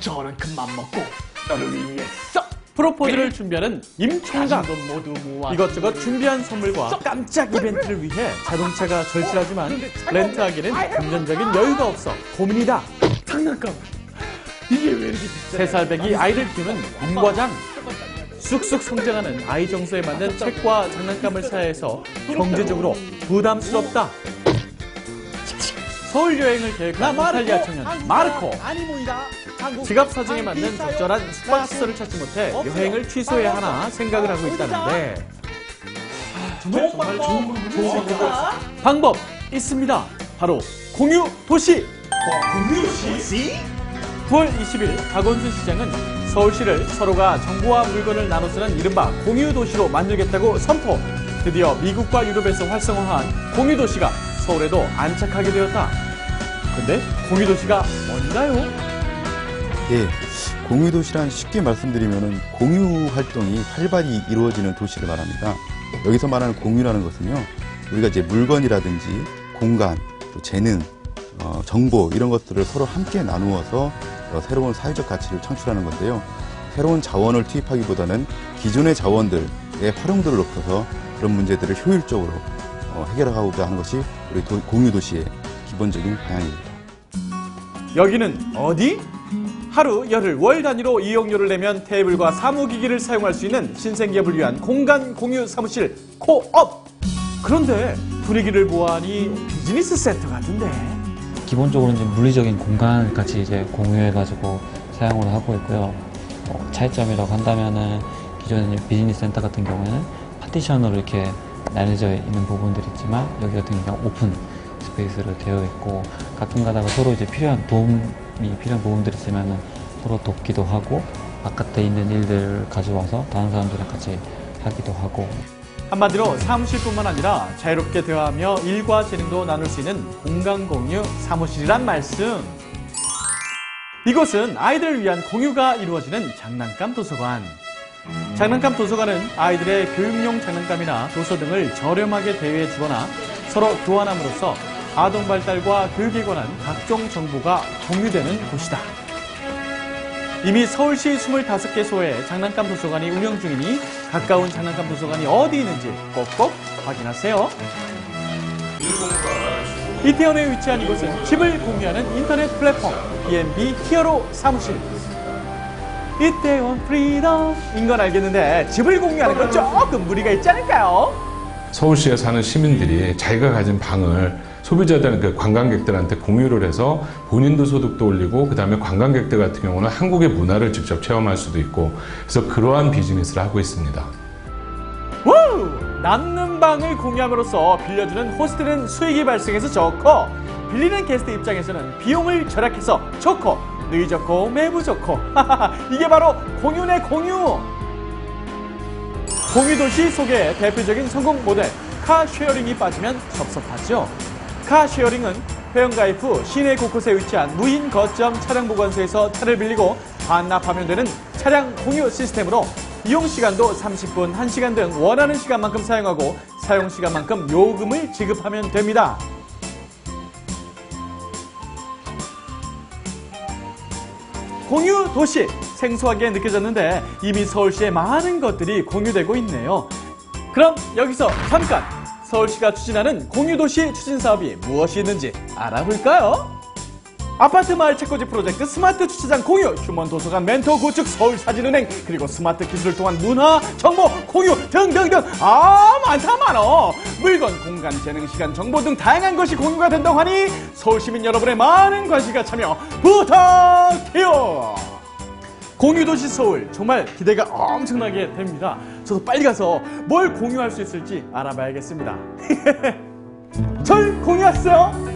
저는 큰맘 먹고 너를 위해서 프로포즈를 준비하는 임총각. 모두 모아 이것저것 준비한 선물과 깜짝 이벤트를 위해 자동차가 절실하지만 렌트하기는 금전적인 여유가 없어 고민이다. 장난감 이게 왜 이렇게? 세살배기 아이를 키우는 공과장. 쑥쑥 성장하는 아이 정서에 맞는 책과 장난감을 사야 해서 경제적으로 부담스럽다. 서울 여행을 계획한 이탈리아 청년 마르코. 지갑 사정에 맞는 적절한 숙박시설을 찾지 못해 여행을 취소해야 하나 생각을 하고 있다는데 정말 좋은 방법이었어. 방법 있습니다. 바로 공유 도시. 공유시? 9월 20일 박원순 시장은 서울시를 서로가 정보와 물건을 나눠 쓰는 이른바 공유 도시로 만들겠다고 선포. 드디어 미국과 유럽에서 활성화한 공유 도시가 서울에도 안착하게 되었다. 근데 공유 도시가 뭔가요? 예, 공유 도시란 쉽게 말씀드리면 공유 활동이 활발히 이루어지는 도시를 말합니다. 여기서 말하는 공유라는 것은요, 우리가 이제 물건이라든지 공간, 또 재능, 어, 정보 이런 것들을 서로 함께 나누어서 어, 새로운 사회적 가치를 창출하는 건데요. 새로운 자원을 투입하기보다는 기존의 자원들의 활용도를 높여서 그런 문제들을 효율적으로 어, 해결하고자 하는 것이 우리 도- 공유 도시의 기본적인 방향입니다. 여기는 어디? 하루 열흘 월 단위로 이용료를 내면 테이블과 사무기기를 사용할 수 있는 신생기업을 위한 공간 공유 사무실 코업. 그런데 분위기를 보아하니 비즈니스 센터 같은데. 기본적으로 이제 물리적인 공간을 같이 이제 공유해가지고 사용을 하고 있고요. 어, 차이점이라고 한다면은 이제 비즈니스 센터 같은 경우에는 파티션으로 이렇게 나눠져 있는 부분들이 있지만 여기 같은 경우는 오픈 스페이스로 되어 있고 가끔 가다가 서로 이제 필요한 도움이 필요한 부분들이 있으면은 서로 돕기도 하고 바깥에 있는 일들을 가져와서 다른 사람들이랑 같이 하기도 하고 한마디로 사무실뿐만 아니라 자유롭게 대화하며 일과 재능도 나눌 수 있는 공간 공유 사무실이란 말씀. 이곳은 아이들을 위한 공유가 이루어지는 장난감 도서관. 장난감 도서관은 아이들의 교육용 장난감이나 도서 등을 저렴하게 대여해 주거나 서로 교환함으로써 아동 발달과 교육에 관한 각종 정보가 공유되는 곳이다. 이미 서울시 25개 소의 장난감 도서관이 운영 중이니 가까운 장난감 도서관이 어디 있는지 꼭꼭 확인하세요. 이태원에 위치한 이곳은 집을 공유하는 인터넷 플랫폼 EMB 히어로 사무실. 이태원 프리덤인 건 알겠는데 집을 공유하는 건 조금 무리가 있지 않을까요? 서울시에 사는 시민들이 자기가 가진 방을 소비자들, 그 관광객들한테 공유를 해서 본인도 소득도 올리고 그 다음에 관광객들 같은 경우는 한국의 문화를 직접 체험할 수도 있고 그래서 그러한 비즈니스를 하고 있습니다. 우! 남는 방을 공유함으로써 빌려주는 호스트는 수익이 발생해서 좋고 빌리는 게스트 입장에서는 비용을 절약해서 좋고 누이 좋고 매부 좋고 이게 바로 공유네 공유 공유도시 속의 대표적인 성공 모델 카쉐어링이 빠지면 섭섭하죠 카 쉐어링은 회원 가입 후 시내 곳곳에 위치한 무인 거점 차량 보관소에서 차를 빌리고 반납하면 되는 차량 공유 시스템으로 이용 시간도 30분, 1시간 등 원하는 시간만큼 사용하고 사용 시간만큼 요금을 지급하면 됩니다. 공유 도시 생소하게 느껴졌는데 이미 서울시에 많은 것들이 공유되고 있네요. 그럼 여기서 잠깐 서울시가 추진하는 공유 도시 추진 사업이 무엇이 있는지 알아볼까요? 아파트 마을 책꽂이 프로젝트 스마트 주차장 공유, 휴먼 도서관 멘토 구축, 서울 사진은행, 그리고 스마트 기술을 통한 문화, 정보, 공유 등등등 아 많다 많어 물건, 공간, 재능, 시간, 정보 등 다양한 것이 공유가 된다고 하니 서울 시민 여러분의 많은 관심과 참여 부탁해요. 공유도시 서울 정말 기대가 엄청나게 됩니다. 저도 빨리 가서 뭘 공유할 수 있을지 알아봐야겠습니다. 절 공유하세요.